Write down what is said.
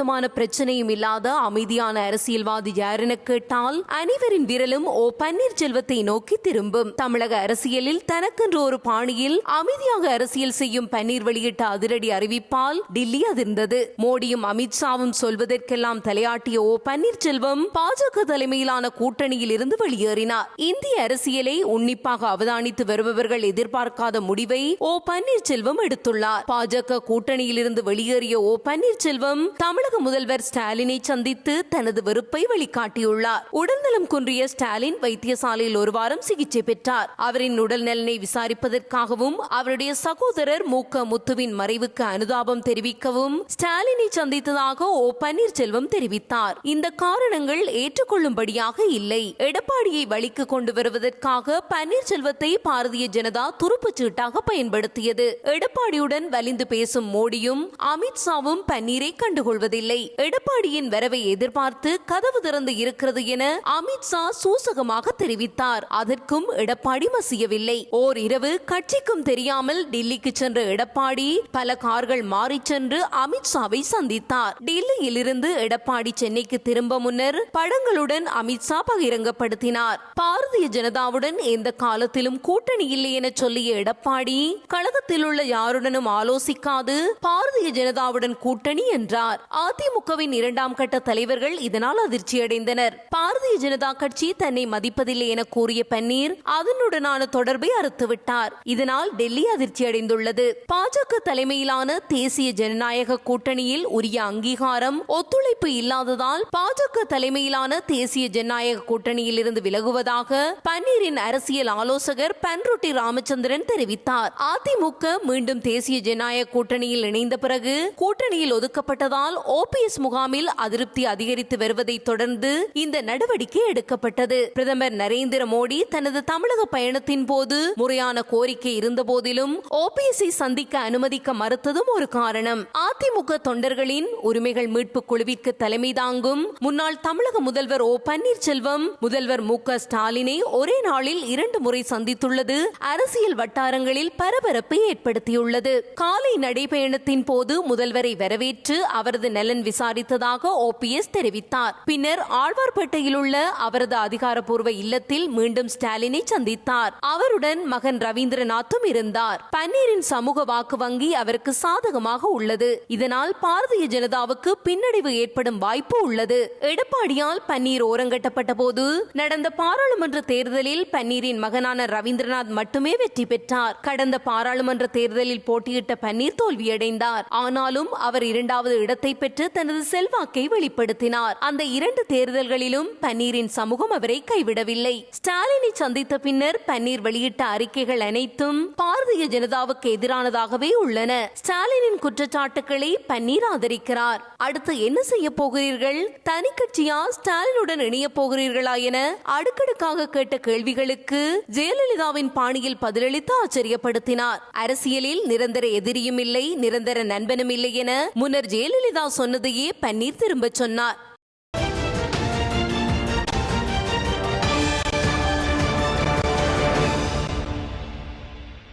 விதமான பிரச்சனையும் இல்லாத அமைதியான அரசியல்வாதி யாருன்னு கேட்டால் அனைவரின் விரலும் ஓ பன்னீர்செல்வத்தை நோக்கி திரும்பும். தமிழக அரசியலில் தனக்கென்று ஒரு பாணியில் அமைதியாக அரசியல் செய்யும் பன்னீர் வெளியிட்ட அதிரடி அறிவிப்பால் டில்லி அதிர்ந்தது. மோடியும் அமித்ஷாவும் சொல்வதற்கெல்லாம் தலையாட்டிய ஓ பன்னீர்செல்வம் பாஜக தலைமையிலான கூட்டணியில் இருந்து வெளியேறினார். இந்திய அரசியலை உன்னிப்பாக அவதானித்து வருபவர்கள் எதிர்பார்க்காத முடிவை ஓ பன்னீர்செல்வம் எடுத்துள்ளார். பாஜக கூட்டணியில் இருந்து வெளியேறிய ஓ பன்னீர்செல்வம் தமிழக முதல்வர் ஸ்டாலினை சந்தித்து தனது வெறுப்பை வெளிக்காட்டியுள்ளார். உடல்நலம் குன்றிய ஸ்டாலின் வைத்தியசாலையில் ஒரு வாரம் சிகிச்சை பெற்றார். அவரின் உடல் நலனை விசாரிப்பதற்காகவும் அவருடைய சகோதரர் மு. க. முத்துவின் மறைவுக்கு அனுதாபம் தெரிவிக்கவும் ஸ்டாலினை சந்தித்ததாக ஓ. பன்னீர்செல்வம் தெரிவித்தார். இந்த காரணங்கள் ஏற்றுக்கொள்ளும்படியாக இல்லை. எடப்பாடியை வழிக்கு கொண்டு வருவதற்காக பன்னீர்செல்வத்தை பாரதிய ஜனதா துருப்புச் சீட்டாக பயன்படுத்தியது. எடப்பாடியுடன் வலிந்து பேசும் மோடியும் அமித்ஷாவும் பன்னீரை கண்டுகொள்வதில்லை எடப்பாடியின் வரவை எதிர்பார்த்து கதவு திறந்து இருக்கிறது என அமித்ஷா சூசகமாக தெரிவித்தார். அதற்கும் எடப்பாடி மசியவில்லை. ஓர் இரவு கட்சிக்கும் தெரியாமல் டில்லிக்கு சென்ற எடப்பாடி பல கார்கள் மாறி சென்று அமித்ஷாவை சந்தித்தார். டில்லியில் இருந்து எடப்பாடி சென்னைக்கு திரும்ப முன்னர் படங்களுடன் அமித்ஷா பகிரங்கப்படுத்தினார். பாரதிய ஜனதாவுடன் எந்த காலத்திலும் கூட்டணி இல்லை என சொல்லிய எடப்பாடி கழகத்தில் உள்ள யாருடனும் ஆலோசிக்காது பாரதிய ஜனதாவுடன் கூட்டணி என்றார். அதிமுகவின் இரண்டாம் கட்ட தலைவர்கள் இதனால் அதிர்ச்சியடைந்தனர். பாரதிய ஜனதா கட்சி தன்னை மதிப்பதில்லை என கூறிய பன்னீர் அதனுடனான தொடர்பை அறுத்துவிட்டார் இதனால் டெல்லி அதிர்ச்சியடைந்துள்ளது. பாஜக தலைமையிலான தேசிய ஜனநாயக கூட்டணியில் உரிய அங்கீகாரம் ஒத்துழைப்பு இல்லாததால் பாஜக தலைமையிலான தேசிய ஜனநாயக கூட்டணியில் இருந்து விலகுவதாக பன்னீரின் அரசியல் ஆலோசகர் பன்ருட்டி ராமச்சந்திரன் தெரிவித்தார். அதிமுக மீண்டும் தேசிய ஜனநாயக கூட்டணியில் இணைந்த பிறகு கூட்டணியில் ஒதுக்கப்பட்டதால் ஓபிஎஸ் முகாமில் அதிருப்தி அதிகரித்து வருவதை தொடர்ந்து இந்த நடவடிக்கை எடுக்கப்பட்டது. பிரதமர் நரேந்திர மோடி தனது தமிழக பயணத்தின் போது முறையான கோரிக்கை இருந்த போதிலும் ஓபிஎஸ்ஐ சந்திக்க அனுமதிக்க மறுத்ததும் ஒரு காரணம். அதிமுக தொண்டர்களின் உரிமைகள் மீட்பு குழுவிற்கு தலைமை தாங்கும் முன்னாள் தமிழக முதல்வர் ஓ பன்னீர்செல்வம் முதல்வர் மு க ஸ்டாலினை ஒரே நாளில் இரண்டு முறை சந்தித்துள்ளது. அரசியல் வட்டாரங்களில் பரபரப்பை ஏற்படுத்தியுள்ளது. காலை நடைபயணத்தின் போது முதல்வரை வரவேற்று அவரது நலன் விசாரித்ததாக ஓபிஎஸ் தெரிவித்தார். பின்னர் ஆழ்வார்பேட்டையில் உள்ள அவரது அதிகாரப்பூர்வ இல்லத்தில் மீண்டும் ஸ்டாலினை சந்தித்தார். அவருடன் மகன் ரவீந்திரநாத்தும் இருந்தார். பன்னீரின் சமூக வாக்கு வங்கி அவருக்கு சாதகமாக உள்ளது. இதனால் பாரதிய ஜனதாவுக்கு பின்னடைவு ஏற்படும் வாய்ப்பு உள்ளது. எடப்பாடியால் பன்னீர் ஓரங்கட்டப்பட்ட போது நடந்த பாராளுமன்ற தேர்தலில் பன்னீரின் மகனான ரவீந்திரநாத் மட்டுமே வெற்றி பெற்றார். கடந்த பாராளுமன்ற தேர்தலில் போட்டியிட்ட பன்னீர் தோல்வியடைந்தார். ஆனாலும் அவர் இரண்டாவது இடத்தை பெற்று தனது செல்வாக்கை வெளிப்படுத்தினார். அந்த இரண்டு தேர்தல்களிலும் பன்னீரின் சமூகம் அவரை கைவிடவில்லை. ஸ்டாலினை சந்தித்த பின்னர் பன்னீர் வெளியிட்ட அறிக்கைகள் அனைத்தும் பாரதிய ஜனதாவுக்கு எதிரானதாகவே உள்ளன. ஸ்டாலினின் குற்றச்சாட்டுக்களை பன்னீர் ஆதரிக்கிறார். அடுத்து என்ன செய்ய போகிறீர்கள்? தனி கட்சியா? ஸ்டாலினுடன் இணைய போகிறீர்களா என அடுக்கடுக்காக கேட்ட கேள்விகளுக்கு ஜெயலலிதாவின் பாணியில் பதிலளித்து ஆச்சரியப்படுத்தினார். அரசியலில் நிரந்தர எதிரியும் இல்லை நிரந்தர நண்பனும் இல்லை என முன்னர் ஜெயலலிதா சொன்னதையே பன்னீர் திரும்பச் சொன்னார்.